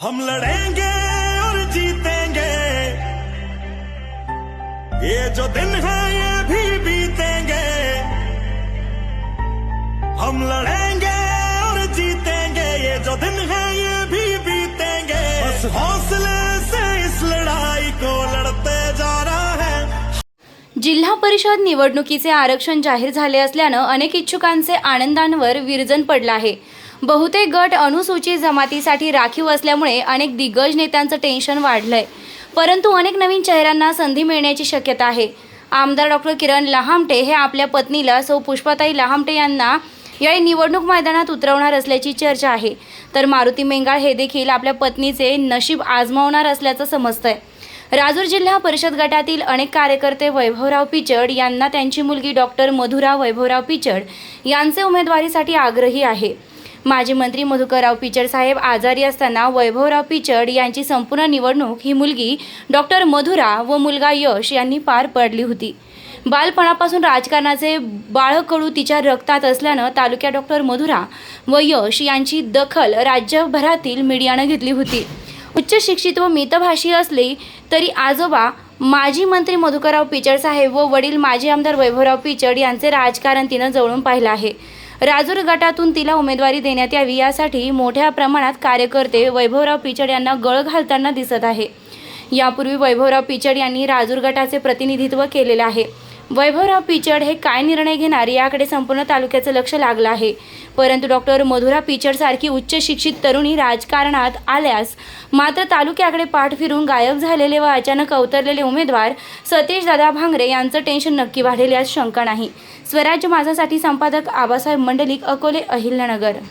हम लड़ेंगे और जीतेंगे। ये जो दिन है ये भी बीतेंगे। हम लड़ेंगे और जीतेंगे। ये जो दिन है ये भी बीतेंगे। बस हौसले से इस लड़ाई को लड़ते जाना है। जिल्हा परिषद निवडणुकीचे आरक्षण जाहीर झाले असल्यानं अनेक इच्छुकांचे आनंदांवर विरजन पडलं आहे. बहुतेक गट अनुसूचित जमातीसाठी राखीव असल्यामुळे अनेक दिग्गज नेत्यांचं टेन्शन वाढलंय. परंतु अनेक नवीन चेहऱ्यांना संधी मिळण्याची शक्यता आहे. आमदार डॉक्टर किरण लहामटे हे आपल्या पत्नीला सौ पुष्पाताई लहामटे यांना या निवडणूक मैदानात उतरवणार असल्याची चर्चा आहे. तर मारुती मेंगाळ हे देखील आपल्या पत्नीचे नशीब आजमावणार असल्याचं समजतंय. राजूर जिल्हा परिषद गटातील अनेक कार्यकर्ते वैभवराव पिचड यांना त्यांची मुलगी डॉक्टर मधुरा वैभवराव पिचड यांचे उमेदवारीसाठी आग्रही आहे. माजी मंत्री मधुकरराव पिचड साहेब आजारी असताना वैभवराव पिचड यांची संपूर्ण निवडणूक ही मुलगी डॉक्टर मधुरा व मुलगा यश यांनी पार पडली होती. बालपणापासून राजकारणाचे बाळकडू तिच्या रक्तात असल्यानं तालुक्या डॉक्टर मधुरा व यश यांची दखल राज्यभरातील मीडियानं घेतली होती. उच्च शिक्षित व मितभाषी असले तरी आजोबा माजी मंत्री मधुकरराव पिचड साहेब व वडील माजी आमदार वैभवराव पिचड यांचे राजकारण तिनं जवळून पाहिलं आहे. राजूर गटातून तिला उमेदवारी देण्यात यावी यासाठी मोठ्या प्रमाणात कार्यकर्ते वैभवराव पिचड यांना गळ घालताना दिसत आहे. यापूर्वी वैभवराव पिचड यांनी राजूर गटाचे प्रतिनिधित्व केलेले आहे. वैभवराव पिचड हे काय निर्णय घेणार याकडे संपूर्ण तालुक्याचं लक्ष लागलं आहे. परंतु डॉक्टर मधुरा पिचड सारखी उच्च शिक्षित तरुणी राजकारणात आल्यास मात्र तालुक्याकडे पाठ फिरून गायब झालेले व अचानक अवतरलेले उमेदवार सतीश दादा भांगरे यांचं टेन्शन नक्की वाढेल यात शंका नाही. स्वराज्य माझासाठी संपादक आबासाहेब मंडलिक अकोले अहिल्यानगर.